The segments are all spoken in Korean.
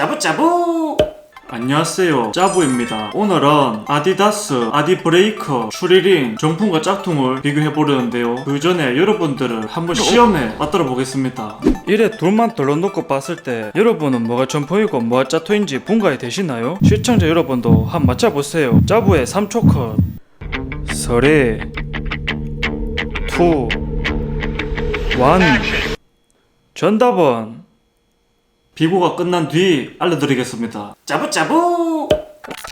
짜부짜부. 안녕하세요. 짜부입니다. 오늘은 아디다스 아디브레이커 추리링 정품과 짝퉁을 비교해 보려는데요. 그 전에 여러분들을 한번 시험에 맞들어 보겠습니다. 이래 둘만 덜어놓고 봤을 때 여러분은 뭐가 점포이고 뭐가 짜토인지 분가에 되시나요? 시청자 여러분도 한번 맞춰보세요. 짜부의 3초 컷. 서래 투. 완. 정답은 비고가 끝난 뒤 알려드리겠습니다. 짜부짜부!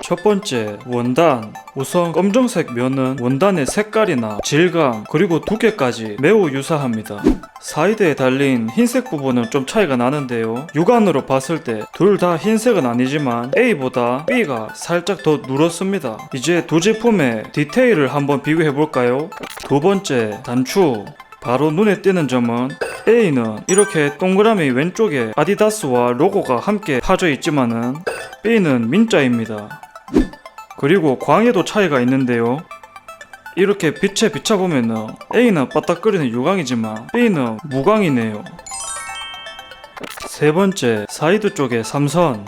첫 번째 원단 우선 검정색 면은 원단의 색깔이나 질감 그리고 두께까지 매우 유사합니다. 사이드에 달린 흰색 부분은 좀 차이가 나는데요. 육안으로 봤을 때 둘 다 흰색은 아니지만 A보다 B가 살짝 더 누렇습니다. 이제 두 제품의 디테일을 한번 비교해 볼까요? 두 번째 단추 바로 눈에 띄는 점은 A는 이렇게 동그라미 왼쪽에 아디다스와 로고가 함께 파져 있지만은 B는 민자입니다. 그리고 광에도 차이가 있는데요. 이렇게 빛에 비춰보면은 A는 바닥거리는 유광이지만 B는 무광이네요. 세 번째 사이드 쪽에 삼선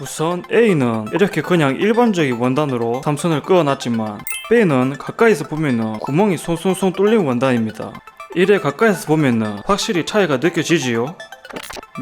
우선 A는 이렇게 그냥 일반적인 원단으로 삼선을 그어놨지만 B는 가까이서 보면은 구멍이 송송송 뚫린 원단입니다. 이래 가까이서 보면은 확실히 차이가 느껴지지요?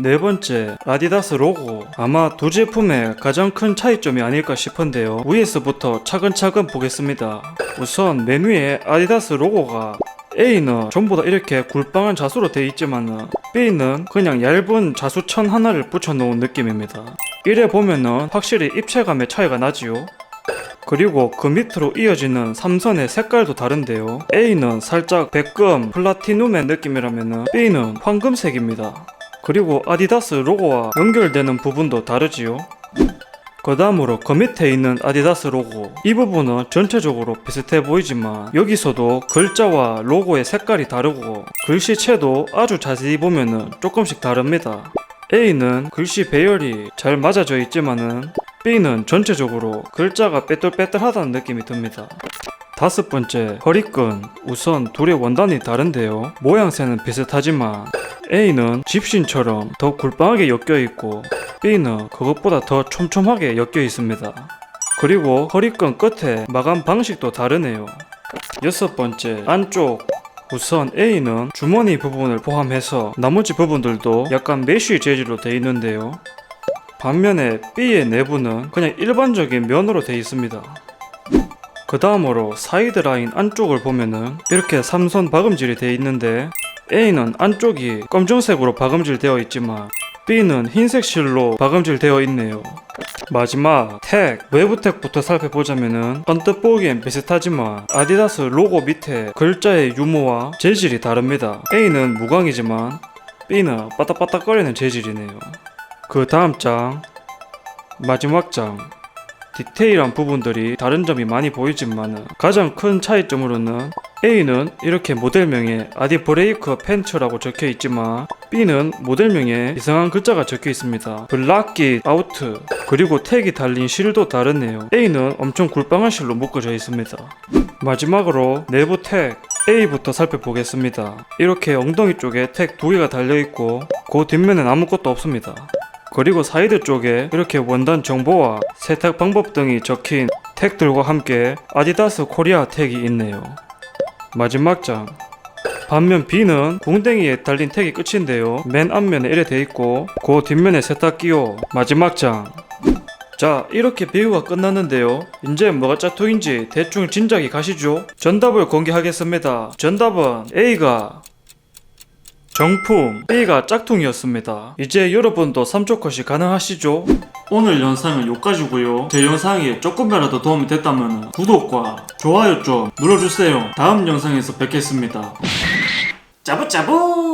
네 번째, 아디다스 로고. 아마 두 제품의 가장 큰 차이점이 아닐까 싶은데요. 위에서부터 차근차근 보겠습니다. 우선 맨 위에 아디다스 로고가 A는 전부 다 이렇게 굴빵한 자수로 되어 있지만은 B는 그냥 얇은 자수천 하나를 붙여놓은 느낌입니다. 이래 보면은 확실히 입체감의 차이가 나지요. 그리고 그 밑으로 이어지는 삼선의 색깔도 다른데요. A는 살짝 백금, 플라티눔의 느낌이라면 B는 황금색입니다. 그리고 아디다스 로고와 연결되는 부분도 다르지요. 그 다음으로 그 밑에 있는 아디다스 로고 이 부분은 전체적으로 비슷해 보이지만 여기서도 글자와 로고의 색깔이 다르고 글씨체도 아주 자세히 보면은 조금씩 다릅니다. A는 글씨 배열이 잘 맞아져 있지만은 B는 전체적으로 글자가 빼뚤빼뚤하다는 느낌이 듭니다. 다섯 번째, 허리끈. 우선 둘의 원단이 다른데요. 모양새는 비슷하지만 A는 집신처럼 더 굴빵하게 엮여 있고 B는 그것보다 더 촘촘하게 엮여 있습니다. 그리고 허리끈 끝에 마감 방식도 다르네요. 여섯 번째, 안쪽. 우선 A는 주머니 부분을 포함해서 나머지 부분들도 약간 메쉬 재질로 되어 있는데요. 반면에 B의 내부는 그냥 일반적인 면으로 되어 있습니다. 그 다음으로 사이드 라인 안쪽을 보면은 이렇게 삼선 박음질이 되어 있는데 A는 안쪽이 검정색으로 박음질 되어 있지만 B는 흰색 실로 박음질 되어 있네요. 마지막 택 외부 택부터 살펴보자면은 언뜻 보기엔 비슷하지만 아디다스 로고 밑에 글자의 유무와 재질이 다릅니다. A는 무광이지만 B는 바닥바닥거리는 재질이네요. 그 다음 장 마지막 장 디테일한 부분들이 다른 점이 많이 보이지만 가장 큰 차이점으로는 A는 이렇게 모델명에 아디브레이커 팬츠라고 적혀 있지만 B는 모델명에 이상한 글자가 적혀 있습니다. 블락기 아우트 그리고 택이 달린 실도 다르네요. A는 엄청 굴빵한 실로 묶어져 있습니다. 마지막으로 내부 택 A부터 살펴보겠습니다. 이렇게 엉덩이 쪽에 택 두 개가 달려 있고 그 뒷면엔 아무것도 없습니다. 그리고 사이드 쪽에 이렇게 원단 정보와 세탁 방법 등이 적힌 택들과 함께 아디다스 코리아 택이 있네요. 마지막 장. 반면 B는 궁뎅이에 달린 택이 끝인데요. 맨 앞면에 이래 돼 있고 그 뒷면에 세탁기요. 마지막 장. 자 이렇게 비교가 끝났는데요 이제 뭐가 짜투인지 대충 짐작이 가시죠 정답을 공개하겠습니다 정답은 A가 정품 B가 짝퉁이었습니다. 이제 여러분도 3초 컷이 가능하시죠? 오늘 영상은 여기까지고요. 제 영상이 조금이라도 도움이 됐다면 구독과 좋아요 좀 눌러주세요. 다음 영상에서 뵙겠습니다. 짜부짜부!